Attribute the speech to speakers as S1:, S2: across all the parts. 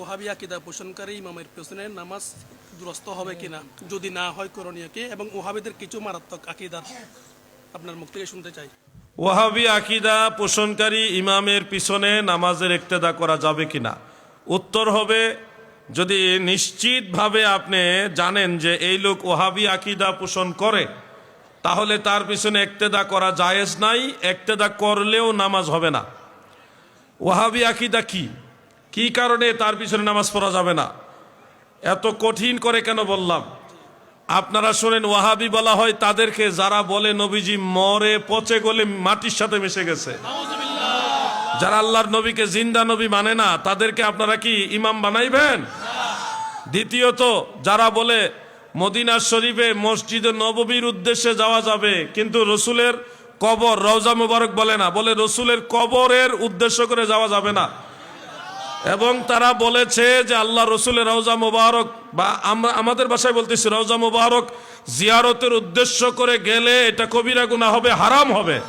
S1: ওহাবি আকিদা পোষণকারী ইমামের পেছনে নামাজ দুরস্ত হবে কিনা, যদি না হয় করণীয় কি এবং ওহাবিদের কিছু মারাত্মক আকিদার আপনার মুখ থেকে শুনতে চাই।
S2: ওয়াহাবি আকিদা পোষণকারী ইমামের পিছনে নামাজের ইক্তেদা করা যাবে কিনা? উত্তর হবে, যদি নিশ্চিতভাবে আপনি জানেন যে এই লোক ওহাবি আকিদা পোষণ করে, তাহলে তার পিছনে একতেদা করা জায়েজ নাই একতেদা করলেও নামাজ হবে না। ওয়াহাবি আকিদা কি? কি কারণে তার পিছনে নামাজ পড়া যাবে না? এত কঠিন করে কেন বললাম? আপনারা শোনেন, ওয়াহাবি বলা হয় তাদেরকে যারা বলে নবীজি মরে পচে গলে মাটির সাথে মিশে গেছে। যারা আল্লাহর নবীকে জিন্দা নবী মানে না, তাদেরকে আপনারা কি ইমাম বানাইবেন? দ্বিতীয়ত, যারা বলে মদিনা শরীফে মসজিদে নববীর উদ্দেশ্যে যাওয়া যাবে, কিন্তু রসুলের কবর রওজা মুবারক বলে না, বলে রসুলের কবরের উদ্দেশ্য করে যাওয়া যাবে না। এবং তারা বলেছে যে আল্লাহ রসুলের রওজা মুবারক বা আমরা আমাদের ভাষায় বলতেছি রওজা মুবারক জিয়ারতের উদ্দেশ্য করে গেলে এটা কবিরা গুনাহ হবে, হারাম হবে।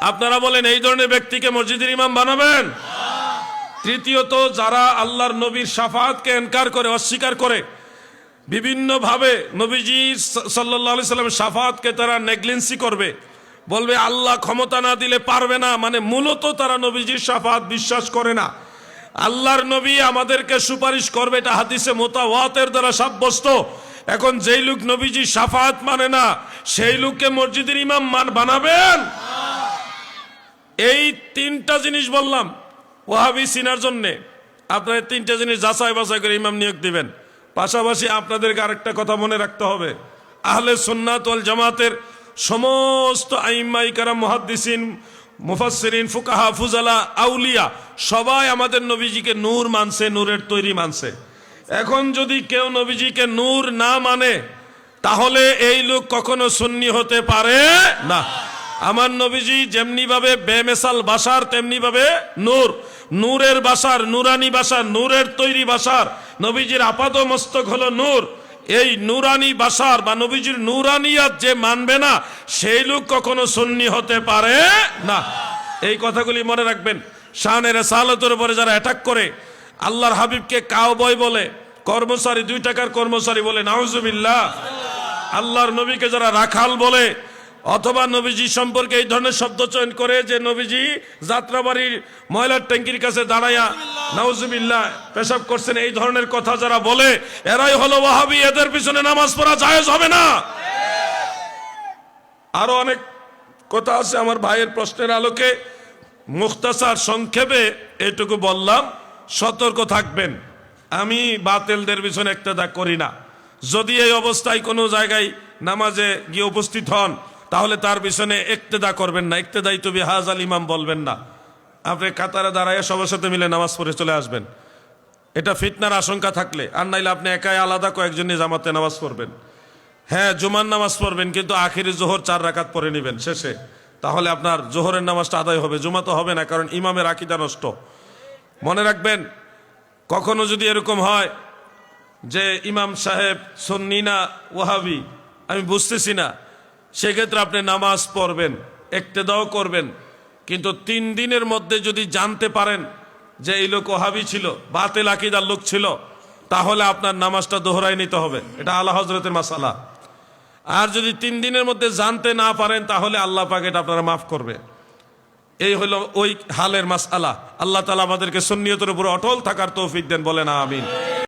S2: আপনারা বলেন, এই ধরনের ব্যক্তিকে মসজিদের ইমাম বানাবেন? তৃতীয়ত, যারা আল্লাহর নবীর সাফাতকে এনকার করে, অস্বীকার করে, বিভিন্নভাবে নবীজি সাল্লাহ সাল্লামের সাফাতকে তারা নেগলেন্সি করবে। বলবে, আল্লাহ ক্ষমতা না দিলে পারবে না মানে মূলত তারা নবীজির সাফাত বিশ্বাস করে না। আল্লাহর নবী আমাদেরকে সুপারিশ করবে, এটা হাদিসে মোতাওয়াতের দ্বারা সাব্যস্ত। এখন যেই লোক নবীজি সাফাত মানে না, সেই লোককে মসজিদের ইমাম মান বানাবেন? এই তিনটা জিনিস বললাম, ওয়াহাবি সিনার জন্যে। আপনার তিনটা জিনিস যাচাই বাছাই করে ইমাম নিয়োগ দিবেন। পাশাপাশি আপনাদেরকে আরেকটা কথা মনে রাখতে হবে, আহলে সুন্নাত ওয়াল জামাতের সমস্ত আইম্মাই কারাম, মুহাদ্দিসিন মুফাসসিরিন, ফুকাহা, ফুজালা, আউলিয়া, সবাই আমাদের নবীজিকে নূর মানছে, নূরের তৈরি মানছে। এখন যদি কেউ নবীজিকে নূর না মানে তাহলে এই লোক কখনো সুন্নি হতে পারে না। আমার নবীজি যেমনি ভাবে বেমেসাল বাসার তেমনি ভাবে নূর। নূরের বাসার, নুরানি বাসার, নূরের তৈরি বাসার। নবীজির আপাদ মস্তক হলো নূর। এই নুরানি বাসার বা নবীজির নুরানিয়াত যে মানবে না, সেই লোক কখনো সন্নি হতে পারে না। এই কথাগুলি মনে রাখবেন। শানের সালতের উপরে যারা অ্যাটাক করে, আল্লাহর হাবিবকে কাউ বয় বলে, কর্মচারী, দুই টাকার কর্মচারী বলে, নাউজুবিল্লাহ। আল্লাহর নবীকে যারা রাখাল বলে অথবা নবীজি সম্পর্কে এই ধরনের শব্দ চয়ন করে যে নবীজি যাত্রাবাড়ির ময়লার ট্যাঙ্কির কাছে দাঁড়াইয়া নাউজুবিল্লাহ পেশাব করছেন, এই ধরনের কথা যারা বলে, এরাই হলো ওয়াহাবি, এদের পিছনে নামাজ পড়া জায়েজ হবে না। আরও অনেক কথা আছে আমার ভাইয়ের প্রশ্নের আলোকে। মুখতাসার সংক্ষেপে এটুকু বললাম, সতর্ক থাকবেন। আমি বাতেলদের পিছনে একটা করি না। যদি এই অবস্থায় কোনো জায়গায় নামাজে গিয়ে উপস্থিত হন তাহলে তার পিছনে একতেদা করবেন না। একতেদাই তবি হাজ আল ইমাম বলবেন না। আপনি কাতারে দাঁড়ায় সবার সাথে মিলে নামাজ পড়ে চলে আসবেন। এটা ফিতনার আশঙ্কা থাকলে, আর নাইলে আপনি একাই আলাদা কয়েকজন নিয়ে জামাতে নামাজ পড়বেন। হ্যাঁ জুমার নামাজ পড়বেন, কিন্তু আখিরি জোহর চার রাকাত পরে নেবেন শেষে। তাহলে আপনার জোহরের নামাজটা আদায় হবে। জুমা তো হবে না, কারণ ইমামের আকিদা নষ্ট। মনে রাখবেন, কখনো যদি এরকম হয় যে ইমাম সাহেব সন্নি না, ওয়াহাবি, আমি বুঝতেছি না সেক্ষেত্রে আপনি নামাজ পড়বেন, একতেদাও করবেন। কিন্তু তিন দিনের মধ্যে যদি জানতে পারেন যে এই লোক ওহাবি ছিল, বাতেল আকিদার লোক ছিল, তাহলে আপনার নামাজটা দোহরাই নিতে হবে। এটা আল্লাহ হজরতের মাসালা। আর যদি তিন দিনের মধ্যে জানতে না পারেন, তাহলে আল্লাহ পাক এটা আপনারা মাফ করবে। এই হলো ওই হালের মাসালা। আল্লাহ তালা আমাদেরকে সুন্নিয়তের উপর অটল থাকার তৌফিক দেন, বলেন আমিন।